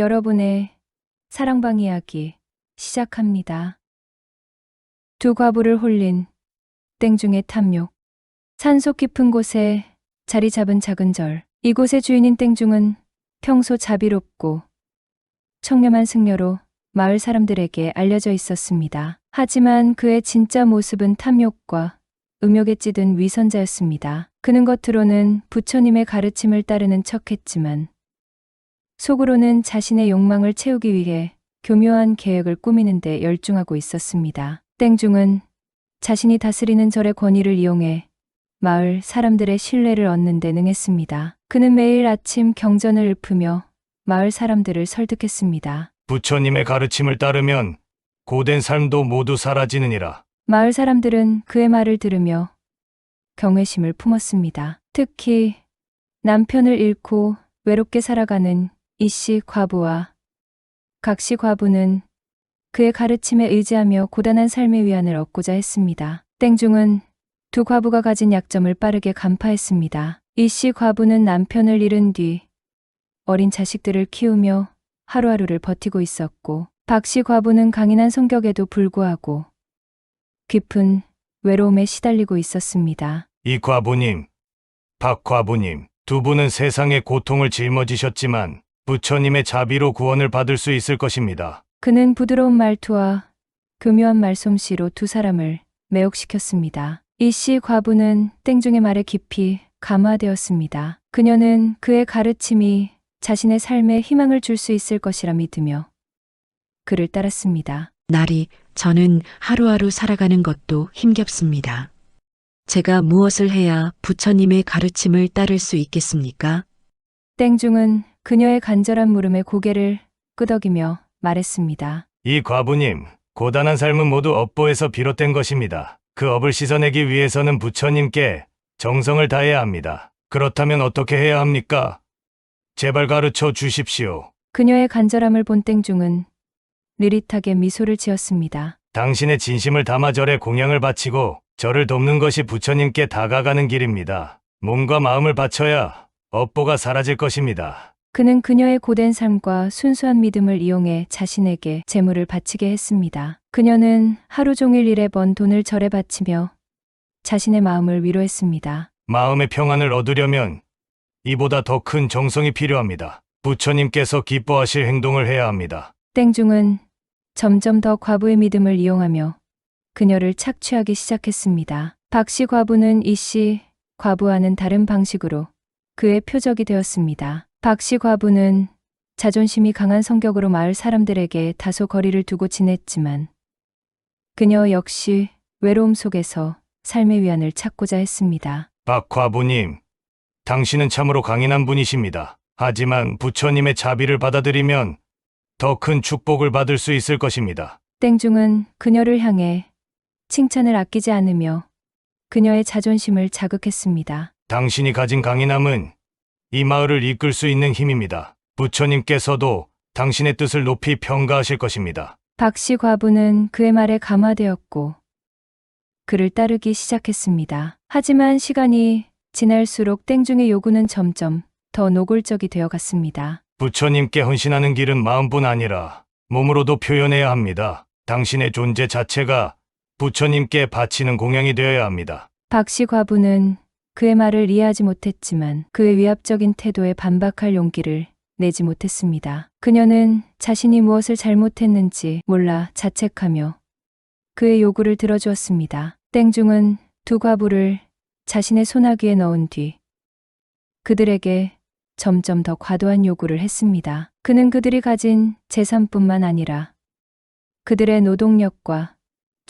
여러분의 사랑방 이야기 시작합니다. 두 과부를 홀린 땡중의 탐욕. 산속 깊은 곳에 자리 잡은 작은 절. 이곳의 주인인 땡중은 평소 자비롭고 청렴한 승려로 마을 사람들에게 알려져 있었습니다. 하지만 그의 진짜 모습은 탐욕과 음욕에 찌든 위선자였습니다. 그는 겉으로는 부처님의 가르침을 따르는 척했지만 속으로는 자신의 욕망을 채우기 위해 교묘한 계획을 꾸미는데 열중하고 있었습니다. 땡중은 자신이 다스리는 절의 권위를 이용해 마을 사람들의 신뢰를 얻는 데 능했습니다. 그는 매일 아침 경전을 읊으며 마을 사람들을 설득했습니다. 부처님의 가르침을 따르면 고된 삶도 모두 사라지느니라. 마을 사람들은 그의 말을 들으며 경외심을 품었습니다. 특히 남편을 잃고 외롭게 살아가는 이씨 과부와 각씨 과부는 그의 가르침에 의지하며 고단한 삶의 위안을 얻고자 했습니다. 땡중은 두 과부가 가진 약점을 빠르게 간파했습니다. 이씨 과부는 남편을 잃은 뒤 어린 자식들을 키우며 하루하루를 버티고 있었고 박씨 과부는 강인한 성격에도 불구하고 깊은 외로움에 시달리고 있었습니다. 이 과부님, 박 과부님, 두 분은 세상의 고통을 짊어지셨지만 부처님의 자비로 구원을 받을 수 있을 것입니다. 그는 부드러운 말투와 교묘한 말솜씨로 두 사람을 매혹시켰습니다. 이씨 과부는 땡중의 말에 깊이 감화되었습니다. 그녀는 그의 가르침이 자신의 삶에 희망을 줄 수 있을 것이라 믿으며 그를 따랐습니다. 날이 저는 하루하루 살아가는 것도 힘겹습니다. 제가 무엇을 해야 부처님의 가르침을 따를 수 있겠습니까? 땡중은 그녀의 간절한 물음에 고개를 끄덕이며 말했습니다. 이 과부님, 고단한 삶은 모두 업보에서 비롯된 것입니다. 그 업을 씻어내기 위해서는 부처님께 정성을 다해야 합니다. 그렇다면 어떻게 해야 합니까? 제발 가르쳐 주십시오. 그녀의 간절함을 본 땡중은 느릿하게 미소를 지었습니다. 당신의 진심을 담아 절에 공양을 바치고 저를 돕는 것이 부처님께 다가가는 길입니다. 몸과 마음을 바쳐야 업보가 사라질 것입니다. 그는 그녀의 고된 삶과 순수한 믿음을 이용해 자신에게 재물을 바치게 했습니다. 그녀는 하루 종일 일해 번 돈을 절에 바치며 자신의 마음을 위로했습니다. 마음의 평안을 얻으려면 이보다 더 큰 정성이 필요합니다. 부처님께서 기뻐하실 행동을 해야 합니다. 땡중은 점점 더 과부의 믿음을 이용하며 그녀를 착취하기 시작했습니다. 박씨 과부는 이씨 과부와는 다른 방식으로 그의 표적이 되었습니다. 박씨 과부는 자존심이 강한 성격으로 마을 사람들에게 다소 거리를 두고 지냈지만 그녀 역시 외로움 속에서 삶의 위안을 찾고자 했습니다. 박과부님, 당신은 참으로 강인한 분이십니다. 하지만 부처님의 자비를 받아들이면 더 큰 축복을 받을 수 있을 것입니다. 땡중은 그녀를 향해 칭찬을 아끼지 않으며 그녀의 자존심을 자극했습니다. 당신이 가진 강인함은 이 마을을 이끌 수 있는 힘입니다. 부처님께서도 당신의 뜻을 높이 평가하실 것입니다. 박씨 과부는 그의 말에 감화되었고 그를 따르기 시작했습니다. 하지만 시간이 지날수록 땡중의 요구는 점점 더 노골적이 되어 갔습니다. 부처님께 헌신하는 길은 마음뿐 아니라 몸으로도 표현해야 합니다. 당신의 존재 자체가 부처님께 바치는 공양이 되어야 합니다. 박씨 과부는 그의 말을 이해하지 못했지만 그의 위압적인 태도에 반박할 용기를 내지 못했습니다. 그녀는 자신이 무엇을 잘못했는지 몰라 자책하며 그의 요구를 들어주었습니다. 땡중은 두 과부를 자신의 소나귀에 넣은 뒤 그들에게 점점 더 과도한 요구를 했습니다. 그는 그들이 가진 재산뿐만 아니라 그들의 노동력과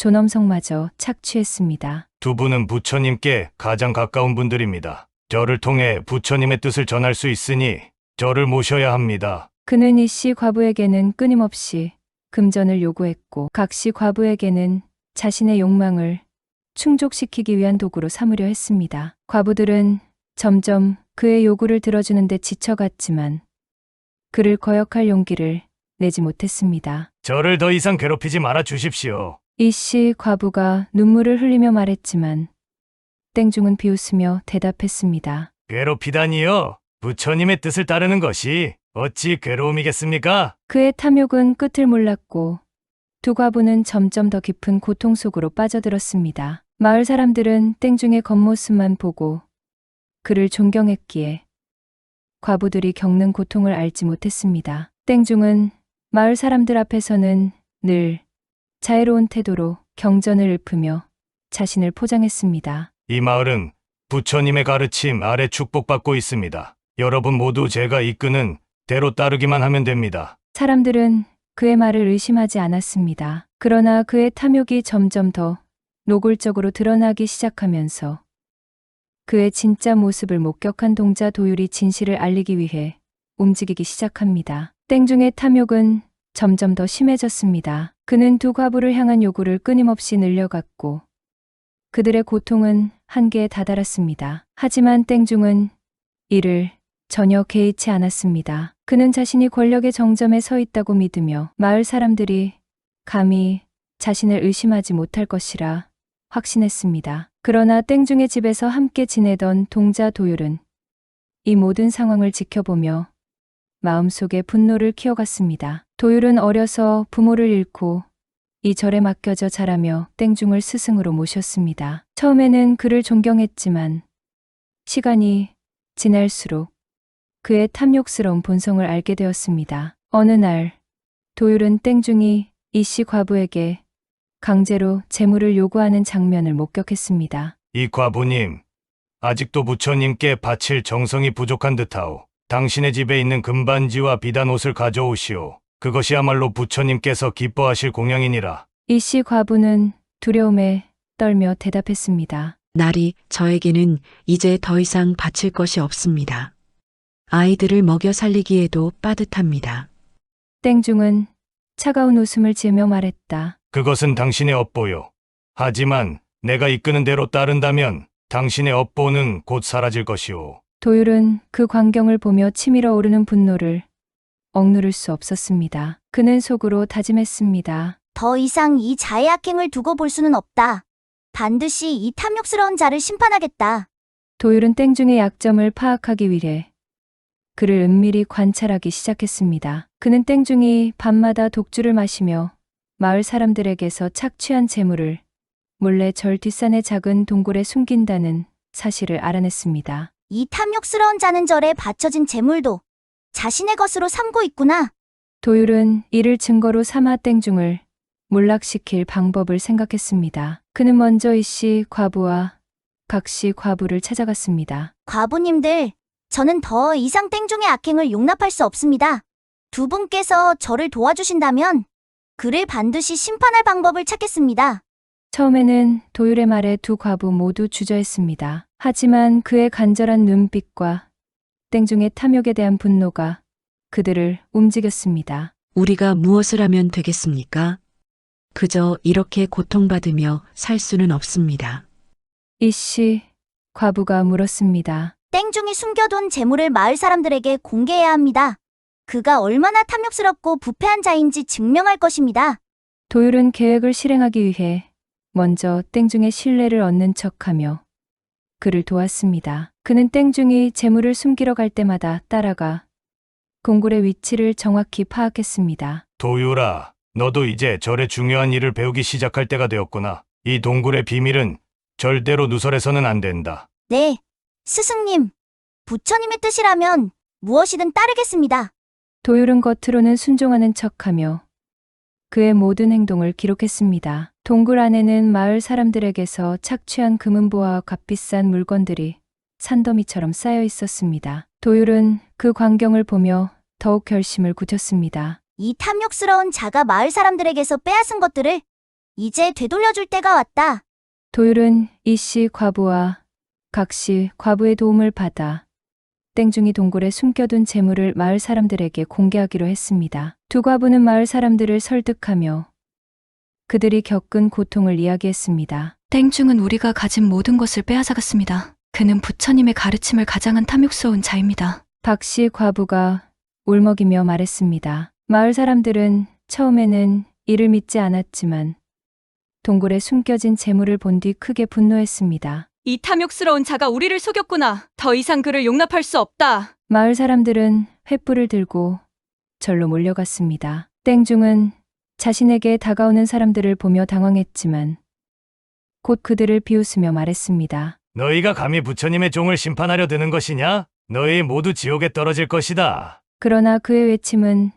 존엄성마저 착취했습니다. 두 분은 부처님께 가장 가까운 분들입니다. 저를 통해 부처님의 뜻을 전할 수 있으니 저를 모셔야 합니다. 그는 이 씨 과부에게는 끊임없이 금전을 요구했고 각 씨 과부에게는 자신의 욕망을 충족시키기 위한 도구로 삼으려 했습니다. 과부들은 점점 그의 요구를 들어주는데 지쳐갔지만 그를 거역할 용기를 내지 못했습니다. 저를 더 이상 괴롭히지 말아 주십시오. 이씨 과부가 눈물을 흘리며 말했지만 땡중은 비웃으며 대답했습니다. 괴롭히다니요. 부처님의 뜻을 따르는 것이 어찌 괴로움이겠습니까? 그의 탐욕은 끝을 몰랐고 두 과부는 점점 더 깊은 고통 속으로 빠져들었습니다. 마을 사람들은 땡중의 겉모습만 보고 그를 존경했기에 과부들이 겪는 고통을 알지 못했습니다. 땡중은 마을 사람들 앞에서는 늘 자애로운 태도로 경전을 읊으며 자신을 포장했습니다. 이 마을은 부처님의 가르침 아래 축복받고 있습니다. 여러분 모두 제가 이끄는 대로 따르기만 하면 됩니다. 사람들은 그의 말을 의심하지 않았습니다. 그러나 그의 탐욕이 점점 더 노골적으로 드러나기 시작하면서 그의 진짜 모습을 목격한 동자 도율이 진실을 알리기 위해 움직이기 시작합니다. 땡중의 탐욕은 점점 더 심해졌습니다. 그는 두 과부를 향한 요구를 끊임없이 늘려갔고 그들의 고통은 한계에 다다랐습니다. 하지만 땡중은 이를 전혀 개의치 않았습니다. 그는 자신이 권력의 정점에 서 있다고 믿으며 마을 사람들이 감히 자신을 의심하지 못할 것이라 확신했습니다. 그러나 땡중의 집에서 함께 지내던 동자 도율은 이 모든 상황을 지켜보며 마음속에 분노를 키워갔습니다. 도율은 어려서 부모를 잃고 이 절에 맡겨져 자라며 땡중을 스승으로 모셨습니다. 처음에는 그를 존경했지만 시간이 지날수록 그의 탐욕스러운 본성을 알게 되었습니다. 어느 날 도율은 땡중이 이씨 과부에게 강제로 재물을 요구하는 장면을 목격했습니다. 이 과부님, 아직도 부처님께 바칠 정성이 부족한 듯하오. 당신의 집에 있는 금반지와 비단 옷을 가져오시오. 그것이야말로 부처님께서 기뻐하실 공양이니라. 이씨 과부는 두려움에 떨며 대답했습니다. 날이 저에게는 이제 더 이상 바칠 것이 없습니다. 아이들을 먹여 살리기에도 빠듯합니다. 땡중은 차가운 웃음을 지으며 말했다. 그것은 당신의 업보요. 하지만 내가 이끄는 대로 따른다면 당신의 업보는 곧 사라질 것이오. 도율은 그 광경을 보며 치밀어 오르는 분노를 억누를 수 없었습니다. 그는 속으로 다짐했습니다. 더 이상 이 자의 악행을 두고 볼 수는 없다. 반드시 이 탐욕스러운 자를 심판하겠다. 도율은 땡중의 약점을 파악하기 위해 그를 은밀히 관찰하기 시작했습니다. 그는 땡중이 밤마다 독주를 마시며 마을 사람들에게서 착취한 재물을 몰래 절 뒷산의 작은 동굴에 숨긴다는 사실을 알아냈습니다. 이 탐욕스러운 자는 절에 바쳐진 재물도 자신의 것으로 삼고 있구나. 도율은 이를 증거로 삼아 땡중을 몰락시킬 방법을 생각했습니다. 그는 먼저 이씨 과부와 각씨 과부를 찾아갔습니다. 과부님들, 저는 더 이상 땡중의 악행을 용납할 수 없습니다. 두 분께서 저를 도와주신다면 그를 반드시 심판할 방법을 찾겠습니다. 처음에는 도율의 말에 두 과부 모두 주저했습니다. 하지만 그의 간절한 눈빛과 땡중의 탐욕에 대한 분노가 그들을 움직였습니다. 우리가 무엇을 하면 되겠습니까? 그저 이렇게 고통받으며 살 수는 없습니다. 이씨 과부가 물었습니다. 땡중이 숨겨둔 재물을 마을 사람들에게 공개해야 합니다. 그가 얼마나 탐욕스럽고 부패한 자인지 증명할 것입니다. 도율은 계획을 실행하기 위해 먼저 땡중의 신뢰를 얻는 척하며 그를 도왔습니다. 그는 땡중이 재물을 숨기러 갈 때마다 따라가 공굴의 위치를 정확히 파악했습니다. 도유라, 너도 이제 절의 중요한 일을 배우기 시작할 때가 되었구나. 이 동굴의 비밀은 절대로 누설해서는 안 된다. 네, 스승님. 부처님의 뜻이라면 무엇이든 따르겠습니다. 도율은 겉으로는 순종하는 척하며 그의 모든 행동을 기록했습니다. 동굴 안에는 마을 사람들에게서 착취한 금은보와 값비싼 물건들이 산더미처럼 쌓여 있었습니다. 도율은 그 광경을 보며 더욱 결심을 굳혔습니다. 이 탐욕스러운 자가 마을 사람들에게서 빼앗은 것들을 이제 되돌려줄 때가 왔다. 도율은 이씨 과부와 각씨 과부의 도움을 받아 땡중이 동굴에 숨겨둔 재물을 마을 사람들에게 공개하기로 했습니다. 두 과부는 마을 사람들을 설득하며 그들이 겪은 고통을 이야기했습니다. 땡중은 우리가 가진 모든 것을 빼앗아갔습니다. 그는 부처님의 가르침을 가장한 탐욕스러운 자입니다. 박씨 과부가 울먹이며 말했습니다. 마을 사람들은 처음에는 이를 믿지 않았지만 동굴에 숨겨진 재물을 본 뒤 크게 분노했습니다. 이 탐욕스러운 자가 우리를 속였구나. 더 이상 그를 용납할 수 없다. 마을 사람들은 횃불을 들고 절로 몰려갔습니다. 땡중은 자신에게 다가오는 사람들을 보며 당황했지만 곧 그들을 비웃으며 말했습니다. 너희가 감히 부처님의 종을 심판하려 드는 것이냐? 너희 모두 지옥에 떨어질 것이다. 그러나 그의 외침은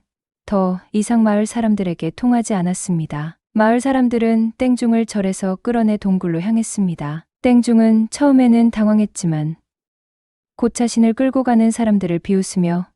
더 이상 마을 사람들에게 통하지 않았습니다. 마을 사람들은 땡중을 절에서 끌어내 동굴로 향했습니다. 땡중은 처음에는 당황했지만 곧 자신을 끌고 가는 사람들을 비웃으며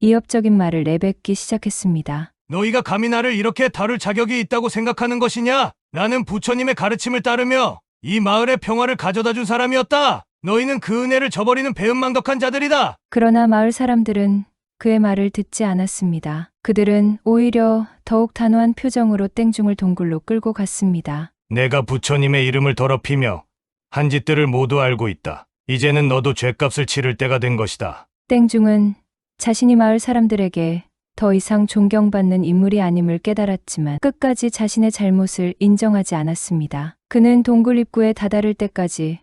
이협적인 말을 내뱉기 시작했습니다. 너희가 감히 나를 이렇게 다룰 자격이 있다고 생각하는 것이냐? 나는 부처님의 가르침을 따르며 이 마을의 평화를 가져다 준 사람이었다. 너희는 그 은혜를 저버리는 배은망덕한 자들이다. 그러나 마을 사람들은 그의 말을 듣지 않았습니다. 그들은 오히려 더욱 단호한 표정으로 땡중을 동굴로 끌고 갔습니다. 내가 부처님의 이름을 더럽히며 한 짓들을 모두 알고 있다. 이제는 너도 죄값을 치를 때가 된 것이다. 땡중은 자신이 마을 사람들에게 더 이상 존경받는 인물이 아님을 깨달았지만 끝까지 자신의 잘못을 인정하지 않았습니다. 그는 동굴 입구에 다다를 때까지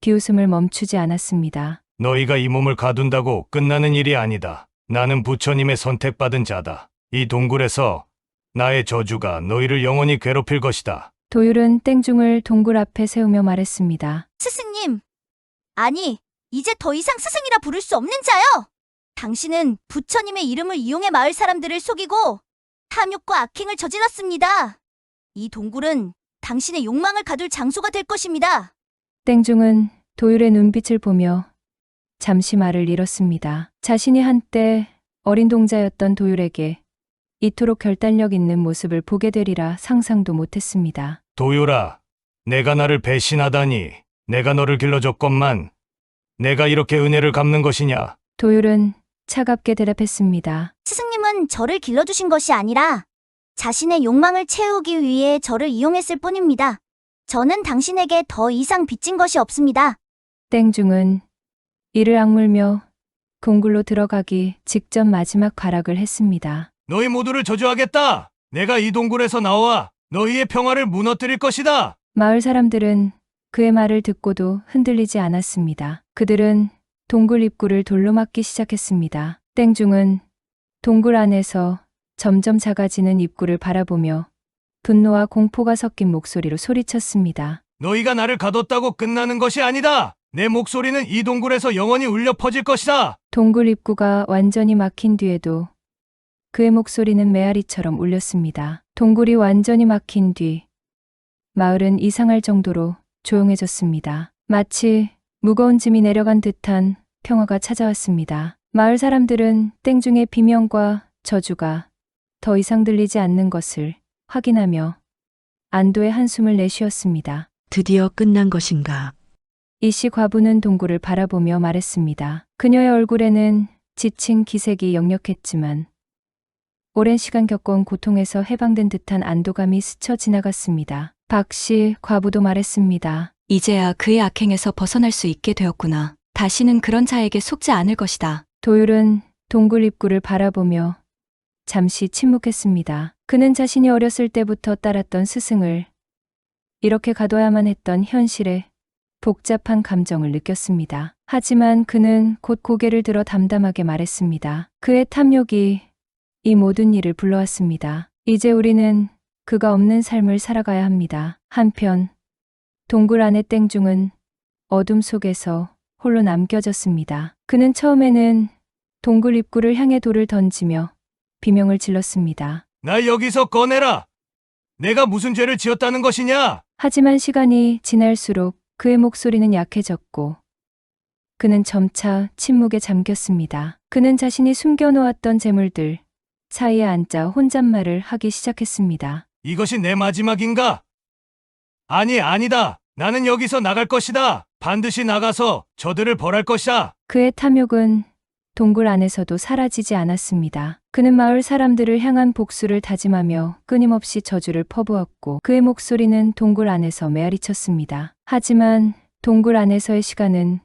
비웃음을 멈추지 않았습니다. 너희가 이 몸을 가둔다고 끝나는 일이 아니다. 나는 부처님의 선택받은 자다. 이 동굴에서 나의 저주가 너희를 영원히 괴롭힐 것이다. 도율은 땡중을 동굴 앞에 세우며 말했습니다. 스승님. 아니, 이제 더 이상 스승이라 부를 수 없는 자요. 당신은 부처님의 이름을 이용해 마을 사람들을 속이고 탐욕과 악행을 저질렀습니다. 이 동굴은 당신의 욕망을 가둘 장소가 될 것입니다. 땡중은 도율의 눈빛을 보며 잠시 말을 잃었습니다. 자신이 한때 어린 동자였던 도율에게 이토록 결단력 있는 모습을 보게 되리라 상상도 못했습니다. 도요라, 내가 나를 배신하다니. 내가 너를 길러줬건만. 내가 이렇게 은혜를 갚는 것이냐? 도율은 차갑게 대답했습니다. 스승님은 저를 길러주신 것이 아니라 자신의 욕망을 채우기 위해 저를 이용했을 뿐입니다. 저는 당신에게 더 이상 빚진 것이 없습니다. 땡중은 이를 악물며 동굴로 들어가기 직전 마지막 발악을 했습니다. 너희 모두를 저주하겠다. 내가 이 동굴에서 나와 너희의 평화를 무너뜨릴 것이다. 마을 사람들은 그의 말을 듣고도 흔들리지 않았습니다. 그들은 동굴 입구를 돌로 막기 시작했습니다. 땡중은 동굴 안에서 점점 작아지는 입구를 바라보며 분노와 공포가 섞인 목소리로 소리쳤습니다. 너희가 나를 가뒀다고 끝나는 것이 아니다. 내 목소리는 이 동굴에서 영원히 울려 퍼질 것이다. 동굴 입구가 완전히 막힌 뒤에도 그의 목소리는 메아리처럼 울렸습니다. 동굴이 완전히 막힌 뒤 마을은 이상할 정도로 조용해졌습니다. 마치 무거운 짐이 내려간 듯한 평화가 찾아왔습니다. 마을 사람들은 땡중의 비명과 저주가 더 이상 들리지 않는 것을 확인하며 안도의 한숨을 내쉬었습니다. 드디어 끝난 것인가. 이씨 과부는 동굴을 바라보며 말했습니다. 그녀의 얼굴에는 지친 기색이 역력했지만 오랜 시간 겪어온 고통에서 해방된 듯한 안도감이 스쳐 지나갔습니다. 박 씨 과부도 말했습니다. 이제야 그의 악행에서 벗어날 수 있게 되었구나. 다시는 그런 자에게 속지 않을 것이다. 도율은 동굴 입구를 바라보며 잠시 침묵했습니다. 그는 자신이 어렸을 때부터 따랐던 스승을 이렇게 가둬야만 했던 현실에 복잡한 감정을 느꼈습니다. 하지만 그는 곧 고개를 들어 담담하게 말했습니다. 그의 탐욕이 이 모든 일을 불러왔습니다. 이제 우리는 그가 없는 삶을 살아가야 합니다. 한편 동굴 안의 땡중은 어둠 속에서 홀로 남겨졌습니다. 그는 처음에는 동굴 입구를 향해 돌을 던지며 비명을 질렀습니다. 날 여기서 꺼내라. 내가 무슨 죄를 지었다는 것이냐? 하지만 시간이 지날수록 그의 목소리는 약해졌고 그는 점차 침묵에 잠겼습니다. 그는 자신이 숨겨놓았던 재물들 사이에 앉아 혼잣말을 하기 시작했습니다. 이것이 내 마지막인가? 아니, 아니다. 나는 여기서 나갈 것이다. 반드시 나가서 저들을 벌할 것이다. 그의 탐욕은 동굴 안에서도 사라지지 않았습니다. 그는 마을 사람들을 향한 복수를 다짐하며 끊임없이 저주를 퍼부었고 그의 목소리는 동굴 안에서 메아리쳤습니다. 하지만 동굴 안에서의 시간은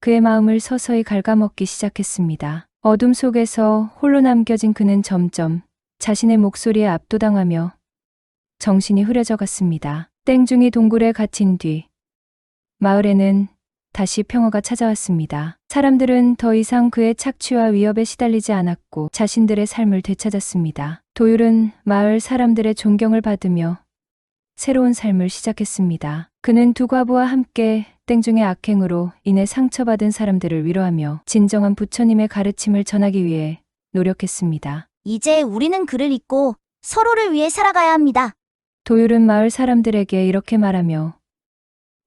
그의 마음을 서서히 갉아먹기 시작했습니다. 어둠 속에서 홀로 남겨진 그는 점점 자신의 목소리에 압도당하며 정신이 흐려져 갔습니다. 땡중이 동굴에 갇힌 뒤 마을에는 다시 평화가 찾아왔습니다. 사람들은 더 이상 그의 착취와 위협에 시달리지 않았고 자신들의 삶을 되찾았습니다. 도율은 마을 사람들의 존경을 받으며 새로운 삶을 시작했습니다. 그는 두 과부와 함께 땡중의 악행으로 인해 상처받은 사람들을 위로하며 진정한 부처님의 가르침을 전하기 위해 노력했습니다. 이제 우리는 그를 잊고 서로를 위해 살아가야 합니다. 도율은 마을 사람들에게 이렇게 말하며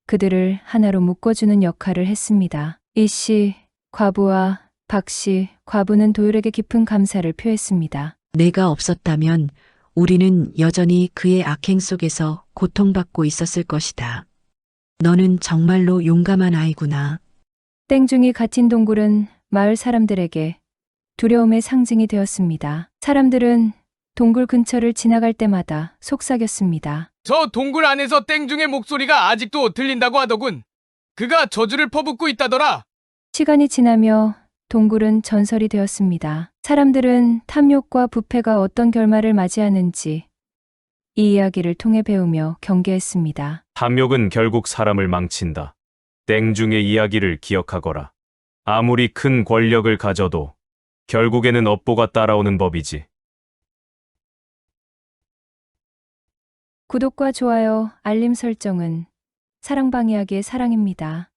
그들을 하나로 묶어주는 역할을 했습니다. 이 씨, 과부와 박 씨, 과부는 도율에게 깊은 감사를 표했습니다. 내가 없었다면 우리는 여전히 그의 악행 속에서 고통받고 있었을 것이다. 너는 정말로 용감한 아이구나. 땡중이 갇힌 동굴은 마을 사람들에게 두려움의 상징이 되었습니다. 사람들은 동굴 근처를 지나갈 때마다 속삭였습니다. 저 동굴 안에서 땡중의 목소리가 아직도 들린다고 하더군. 그가 저주를 퍼붓고 있다더라. 시간이 지나며 동굴은 전설이 되었습니다. 사람들은 탐욕과 부패가 어떤 결말을 맞이하는지 이 이야기를 통해 배우며 경계했습니다. 탐욕은 결국 사람을 망친다. 땡중의 이야기를 기억하거라. 아무리 큰 권력을 가져도 결국에는 업보가 따라오는 법이지. 구독과 좋아요, 알림 설정은 사랑방 이야기의 사랑입니다.